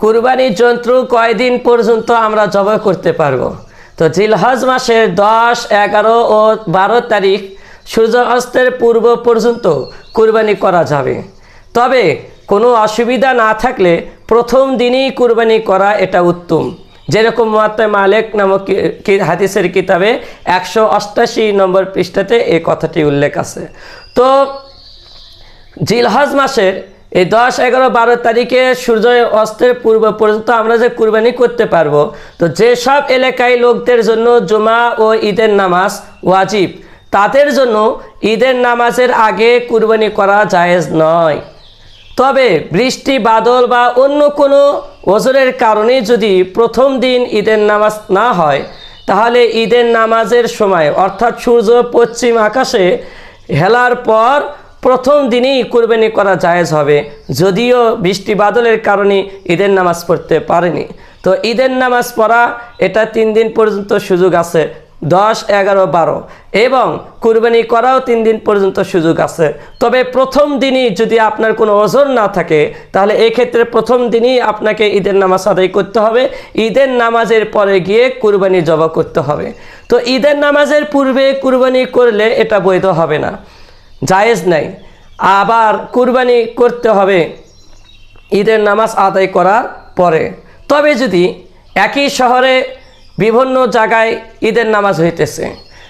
কুরবানির যন্ত্র কয়দিন পর্যন্ত আমরা জবাই করতে পারব? তো জিলহজ মাসের দশ, এগারো ও বারো তারিখ সূর্য অস্তের পূর্ব পর্যন্ত কুরবানি করা যাবে। তবে কোনো অসুবিধা না থাকলে প্রথম দিনই কুরবানি করা এটা উত্তম। যেরকম মাত্রা মালেক নামক হাদিসের কিতাবে একশো অষ্টাশি নম্বর পৃষ্ঠাতে এই কথাটি উল্লেখ আছে। তো জিলহজ মাসের এই দশ, এগারো, বারো তারিখে সূর্য অস্তের পূর্ব পর্যন্ত আমরা যে কুরবানি করতে পারব, তো যেসব এলাকায় লোকদের জন্য জুমা ও ঈদের নামাজ ওয়াজিব, তাদের জন্য ঈদের নামাজের আগে কুরবানি করা জায়েজ নয়। তবে বৃষ্টি, বাদল বা অন্য কোনো ওজরের কারণে যদি প্রথম দিন ঈদের নামাজ না হয়, তাহলে ঈদের নামাজের সময়, অর্থাৎ সূর্য পশ্চিম আকাশে হেলার পর প্রথম দিনই কুরবানি করা জায়েজ হবে। যদিও বৃষ্টি বাদলের কারণে ঈদের নামাজ পড়তে পারেনি। তো ঈদের নামাজ পড়া, এটা তিন দিন পর্যন্ত সুযোগ আছে, দশ, এগারো, বারো। এবং কুরবানি করাও তিন দিন পর্যন্ত সুযোগ আছে। তবে প্রথম দিনই যদি আপনার কোনো ওজন না থাকে, তাহলে এক্ষেত্রে প্রথম দিনই আপনাকে ঈদের নামাজ আদায় করতে হবে। ঈদের নামাজের পরে গিয়ে কুরবানি জবা করতে হবে। তো ঈদের নামাজের পূর্বে কুরবানি করলে এটা বৈধ হবে না। জায়েজ নাই। আবার কুরবানি করতে হবে। ঈদের নামাজ আদায় করার পরে। তবে যদি একই শহরে বিভিন্ন জায়গায় ঈদের নামাজ হইতেছে,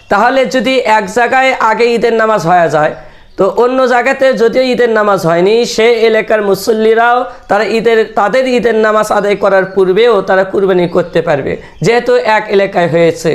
তাহলে যদি এক জায়গায় আগে ঈদের নামাজ হয়ে যায়, তো অন্য জায়গাতে যদিও ঈদের নামাজ হয়নি, সে এলাকার মুসল্লিরাও তারা ঈদের, তাদের ঈদের নামাজ আদায় করার পূর্বেও তারা কুরবানি করতে পারবে, যেহেতু এক এলাকায় হয়েছে।